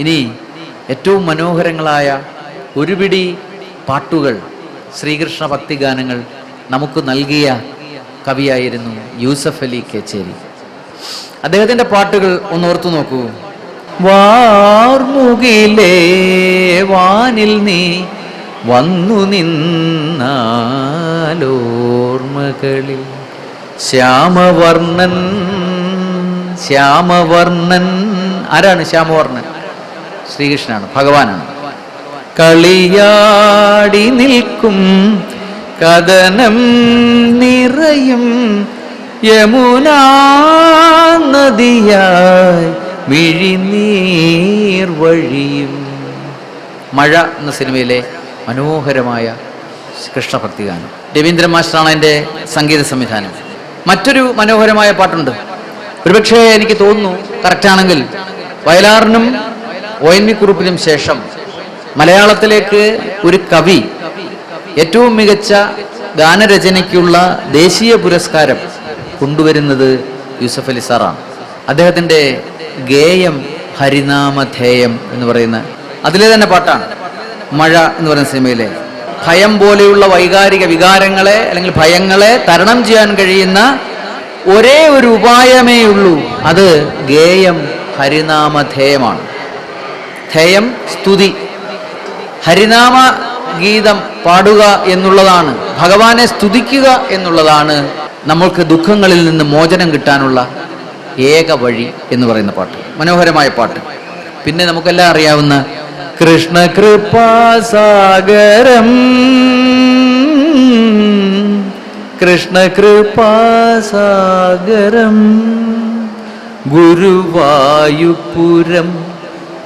ഇനി ഏറ്റവും മനോഹരങ്ങളായ ഒരുപിടി പാട്ടുകൾ ശ്രീകൃഷ്ണ ഭക്തിഗാനങ്ങൾ നമുക്ക് നൽകിയ കവിയായിരുന്നു യൂസഫ് അലി കേച്ചേരി. അദ്ദേഹത്തിന്റെ പാട്ടുകൾ ഒന്ന് ഓർത്തു നോക്കൂ. വാർമുകിലേ വാനിൽ നീ വന്നു നിന്നാലോർമകളിൽ. ശ്യാമവർണൻ ശ്യാമവർണൻ ആരാണ് ശ്യാമവർണൻ? ശ്രീകൃഷ്ണനാണ് ഭഗവാനാണ്. കളിയാടി നിൽക്കും കഥനം നിറയും യമുനാ നദിയായി മിഴിനീർ വഴിയും. മഴ എന്ന സിനിമയിലെ മനോഹരമായ കൃഷ്ണഭക്തിഗാനം. രവീന്ദ്രൻ മാസ്റ്ററാണ് എന്റെ സംഗീത സംവിധാനം. മറ്റൊരു മനോഹരമായ പാട്ടുണ്ട്. ഒരുപക്ഷേ എനിക്ക് തോന്നുന്നു കറക്റ്റാണെങ്കിൽ വയലാറിനും ഒ എൻ വി കുറുപ്പിനും ശേഷം മലയാളത്തിലേക്ക് ഒരു കവി ഏറ്റവും മികച്ച ഗാനരചനയ്ക്കുള്ള ദേശീയ പുരസ്കാരം കൊണ്ടുവരുന്നത് യൂസഫ് അലി സാറാണ്. അദ്ദേഹത്തിന്റെ ഗേയം ഹരിനാമധേയം എന്ന് പറയുന്ന അതിലെ തന്നെ പാട്ടാണ്. മഴ എന്ന് പറയുന്ന സിനിമയിലെ ഭയം പോലെയുള്ള വൈകാരിക വികാരങ്ങളെ അല്ലെങ്കിൽ ഭയങ്ങളെ തരണം ചെയ്യാൻ കഴിയുന്ന ഒരേ ഒരു ഉപായമേ ഉള്ളൂ. അത് ഗേയം ഹരിനാമധേയമാണ് ധേയം സ്തുതി. ഹരിനാമ ഗീതം പാടുക എന്നുള്ളതാണ്. ഭഗവാനെ സ്തുതിക്കുക എന്നുള്ളതാണ് നമ്മൾക്ക് ദുഃഖങ്ങളിൽ നിന്ന് മോചനം കിട്ടാനുള്ള ഏക വഴി എന്ന് പറയുന്ന പാട്ട്. മനോഹരമായ പാട്ട്. പിന്നെ നമുക്കെല്ലാം അറിയാവുന്ന കൃഷ്ണ കൃപാസാഗരം കൃഷ്ണ കൃപാസാഗരം ഗുരുവായുപുരം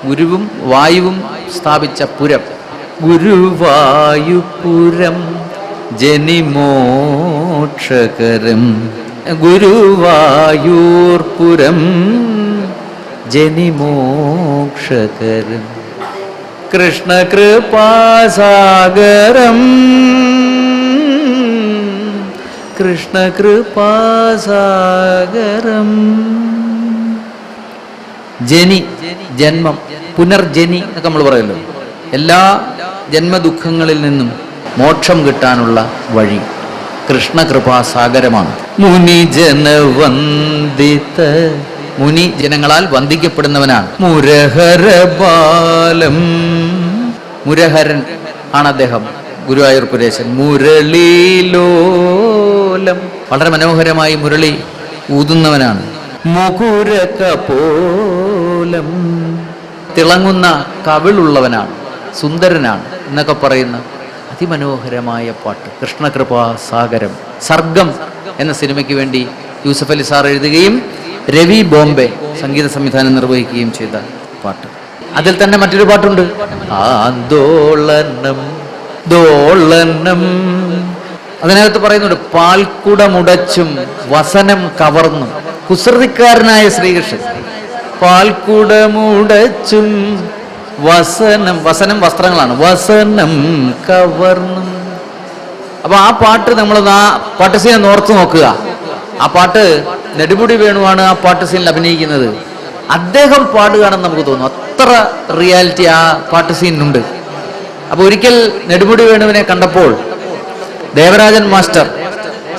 ഗുരുവും വായുവും സ്ഥാപിച്ച പുരം. ഗുരുവായുപുരം ജനിമോക്ഷകരം. ഗുരുവായൂർപുരം ജനിമോക്ഷകരം. കൃഷ്ണ കൃപാസാഗരം കൃഷ്ണ കൃപാസാഗരം ജനി ജന്മം പുനർജനി എന്നൊക്കെ നമ്മൾ പറയുമല്ലോ എല്ലാ ജന്മദുഃഖങ്ങളിൽ നിന്നും മോക്ഷം കിട്ടാനുള്ള വഴി കൃഷ്ണകൃപാസാഗരമാണ്. മുനി ജനവന്ദിത മുനി ജനങ്ങളാൽ വന്ദിക്കപ്പെടുന്നവനാണ്. മുരഹര ബാലം. മുരഹരൻ ആണ് അദ്ദേഹം. ഗുരുവായൂർ പുരേശൻ. മുരളീലോലം വളരെ മനോഹരമായി മുരളി ഊതുന്നവനാണ്. മുകുരകപോലം തിളങ്ങുന്ന കവിളുള്ളവനാണ് സുന്ദരനാണ് എന്നൊക്കെ പറയുന്ന അതിമനോഹരമായ പാട്ട്. കൃഷ്ണകൃപാ സാഗരം സർഗം എന്ന സിനിമയ്ക്ക് വേണ്ടി യൂസഫ് അലി സാർ എഴുതുകയും രവി ബോംബെ സംഗീത സംവിധാനം നിർവഹിക്കുകയും ചെയ്ത പാട്ട്. അതിൽ തന്നെ മറ്റൊരു പാട്ടുണ്ട്. ആന്തോളനം ദോളനം. അതിനകത്ത് പറയുന്നുണ്ട് പാൽക്കുടമുടച്ചും വസനം കവർന്നും. കുസൃതിക്കാരനായ ശ്രീകൃഷ്ണൻ. പാൽക്കുടമുടച്ചും വസനം വസനം വസ്ത്രങ്ങളാണ്. വസനം കവർന്നു. അപ്പൊ ആ പാട്ട് നമ്മൾ ആ പാട്ട് സീൻ ഓർത്ത് നോക്കുക. ആ പാട്ട് നെടുമുടി വേണുവാണ് ആ പാട്ട് സീനിൽ അഭിനയിക്കുന്നത്. അദ്ദേഹം പാടുകയാണെന്ന് നമുക്ക് തോന്നുന്നു. അത്ര റിയാലിറ്റി ആ പാട്ട് സീനുണ്ട് അപ്പൊ ഒരിക്കൽ നെടുമുടി വേണുവിനെ കണ്ടപ്പോൾ ദേവരാജൻ മാസ്റ്റർ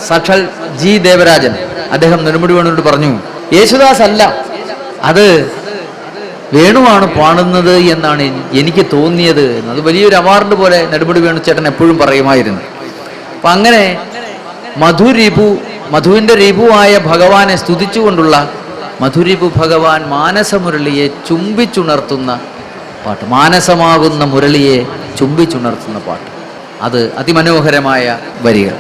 സാക്ഷാൽ ജി ദേവരാജൻ അദ്ദേഹം നെടുമുടി വേണുവിനോട് പറഞ്ഞു യേശുദാസ് അല്ല അത് വേണുവാണ് പാടുന്നത് എന്നാണ് എനിക്ക് തോന്നിയത് അത് വലിയൊരു അവാർഡ് പോലെ നെടുമുടി വേണു ചേട്ടൻ എപ്പോഴും പറയുമായിരുന്നു. അപ്പൊ അങ്ങനെ മധുരിപു മധുവിന്റെ റിപുവായ ഭഗവാനെ സ്തുതിച്ചുകൊണ്ടുള്ള മധുരിപു ഭഗവാൻ മാനസമുരളിയെ ചുംബിച്ചുണർത്തുന്ന പാട്ട് മാനസമാകുന്ന മുരളിയെ ചുംബിച്ചുണർത്തുന്ന പാട്ട്. അത് അതിമനോഹരമായ വരികൾ.